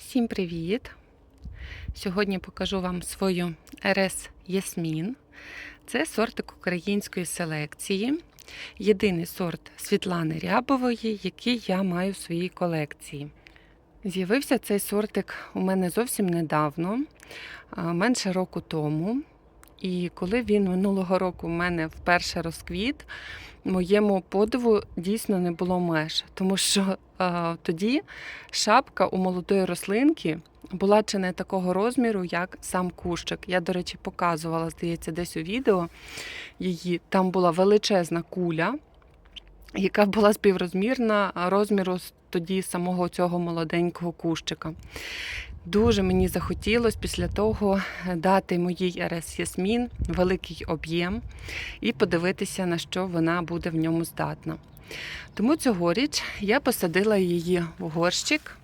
Всім привіт! Сьогодні покажу вам свою РС Ясмін. Це сортик української селекції. Єдиний сорт Світлани Рябової, який я маю в своїй колекції. З'явився цей сортик у мене зовсім недавно, менше року тому. І коли він минулого року в мене вперше розквіт, моєму подиву дійсно не було меж, тому що а, тоді шапка у молодої рослинки була чи не такого розміру, як сам кущик. Я, до речі, показувала, здається, десь у відео її. Там була величезна куля, яка була співрозмірна розміру тоді самого цього молоденького кущика. Дуже мені захотілося після того дати моїй РС Ясмін великий об'єм і подивитися, на що вона буде в ньому здатна. Тому цьогоріч я посадила її в горщик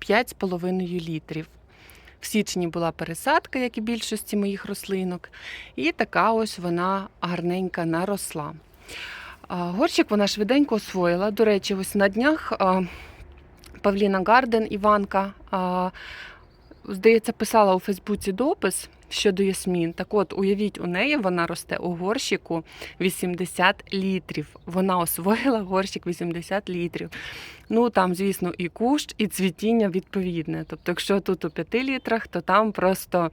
5,5 літрів. В січні була пересадка, як і більшості моїх рослинок, і така ось вона гарненька наросла. Горщик вона швиденько освоїла. До речі, ось на днях Павліна Гарден Іванка, здається, писала у Фейсбуці допис щодо Ясмін. Так от, уявіть, у неї вона росте у горщику 80 літрів. Вона освоїла горщик 80 літрів. Ну там, звісно, і кущ, і цвітіння відповідне. Тобто, якщо тут у 5 літрах, то там просто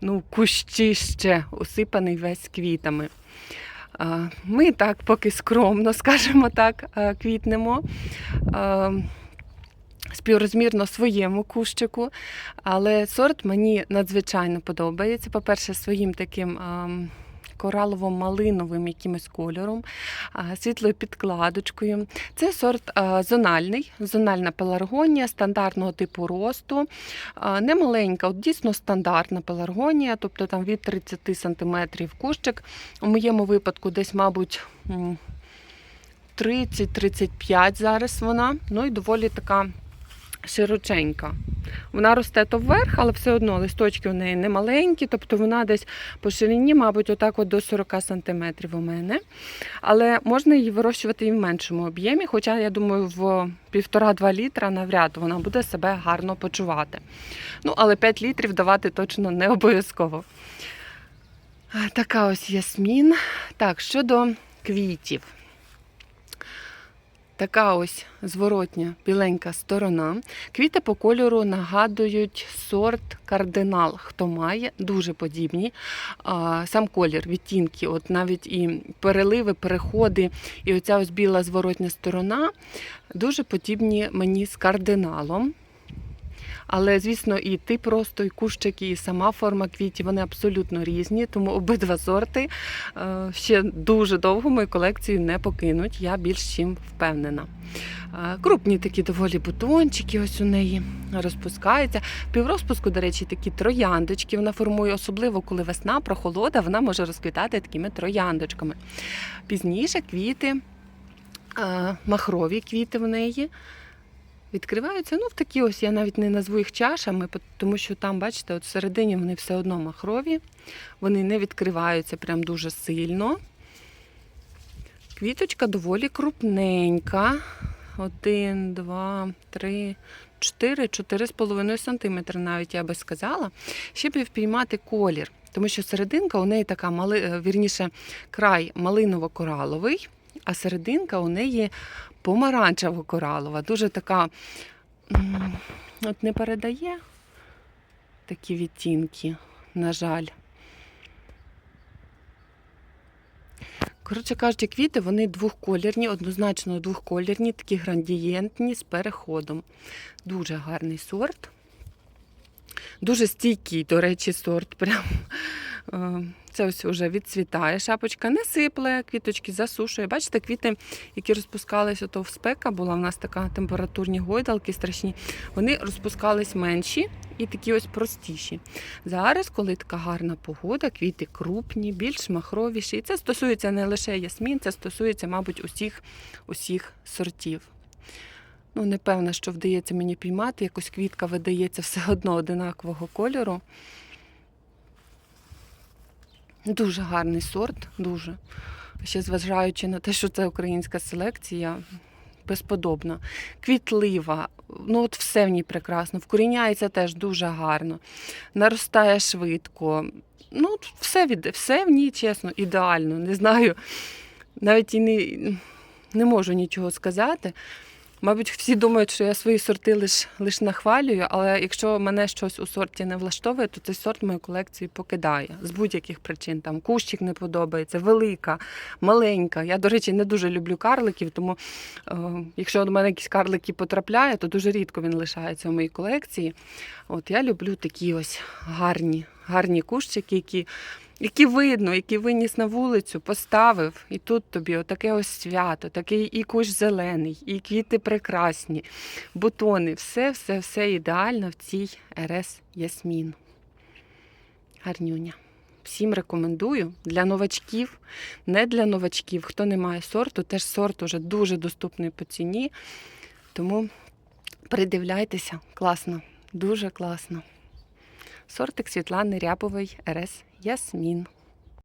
ну, кущище усипаний весь квітами. Ми так поки скромно, скажімо так, квітнемо. Співрозмірно своєму кущику, але сорт мені надзвичайно подобається. По-перше, своїм таким коралово-малиновим якимось кольором, світлою підкладочкою. Це сорт зональний, зональна пеларгонія стандартного типу росту. А, Не маленька, от дійсно стандартна пеларгонія, тобто там від 30 см кущик. У моєму випадку десь, мабуть, 30-35 зараз вона. Ну і доволі така широченька. Вона росте то вверх, але все одно листочки у неї не маленькі, тобто вона десь по ширині, мабуть, отак от до 40 см у мене. Але можна її вирощувати і в меншому об'ємі, хоча, я думаю, в півтора-два літра навряд вона буде себе гарно почувати. Ну, але 5 літрів давати точно не обов'язково. Така ось ясмін. Так, щодо квітів. Така ось зворотня біленька сторона. Квіти по кольору нагадують сорт кардинал. Хто має, дуже подібні. Сам колір, відтінки, от навіть і переливи, переходи, і оця ось біла зворотня сторона дуже подібні мені з кардиналом. Але, звісно, і тип росту, і кущики, і сама форма квітів вони абсолютно різні, тому обидва сорти е, ще дуже довго мою колекцію не покинуть. Я більш чим впевнена. Е, Крупні такі доволі бутончики, ось у неї розпускаються. Піврозпуску, до речі, такі трояндочки вона формує, особливо коли весна, прохолода, вона може розквітати такими трояндочками. Пізніше квіти, е, махрові квіти в неї відкриваються. Ну, в такі ось я навіть не назву їх чашами, тому що там, бачите, от всередині вони все одно махрові, вони не відкриваються прям дуже сильно. Квіточка доволі крупненька. Один, два, три, чотири, чотири з половиною сантиметри, навіть я би сказала, щоб впіймати колір. Тому що серединка у неї така мали, е, вірніше, край малиново-кораловий, а серединка у неї помаранчево-коралова. Дуже така от не передає такі відтінки, на жаль. Коротше кажучи, квіти вони двохколірні, однозначно двохколірні, такі градієнтні з переходом. Дуже гарний сорт. Дуже стійкий, до речі, сорт. Прям. Е, Це ось вже відцвітає. Шапочка не сипле, квіточки засушує. Бачите, квіти, які розпускалися, то в спека була, в нас така температурні гойдалки страшні. Вони розпускались менші і такі ось простіші. Зараз, коли така гарна погода, квіти крупні, більш махровіші. І це стосується не лише ясмін, це стосується, мабуть, усіх, усіх сортів. Ну, не що вдається мені піймати. Якось квітка видається все одно одинакового кольору. Дуже гарний сорт, дуже. Ще зважаючи на те, що це українська селекція, безподобно. Квітлива, ну от все в ній прекрасно. Вкоріняється теж дуже гарно, наростає швидко. Ну, все, все в ній, чесно, ідеально. Не знаю, навіть і не, не можу нічого сказати. Мабуть, всі думають, що я свої сорти лише лиш нахвалюю, але якщо мене щось у сорті не влаштовує, то цей сорт мою колекцію покидає з будь-яких причин. Там кущик не подобається, велика, маленька. Я, до речі, не дуже люблю карликів, тому е, якщо до мене якісь карлики потрапляє, то дуже рідко він лишається в моїй колекції. От я люблю такі ось гарні, гарні кущики, які які видно, які виніс на вулицю, поставив, і тут тобі отаке ось свято, такий і кущ зелений, і квіти прекрасні, бутони, все, все, все ідеально в цій РС Ясмін. Гарнюня. Всім рекомендую для новачків, не для новачків. Хто не має сорту, теж сорт уже дуже доступний по ціні. Тому придивляйтеся, класно, дуже класно. Сортик Світлани Рябової РС Ясмін.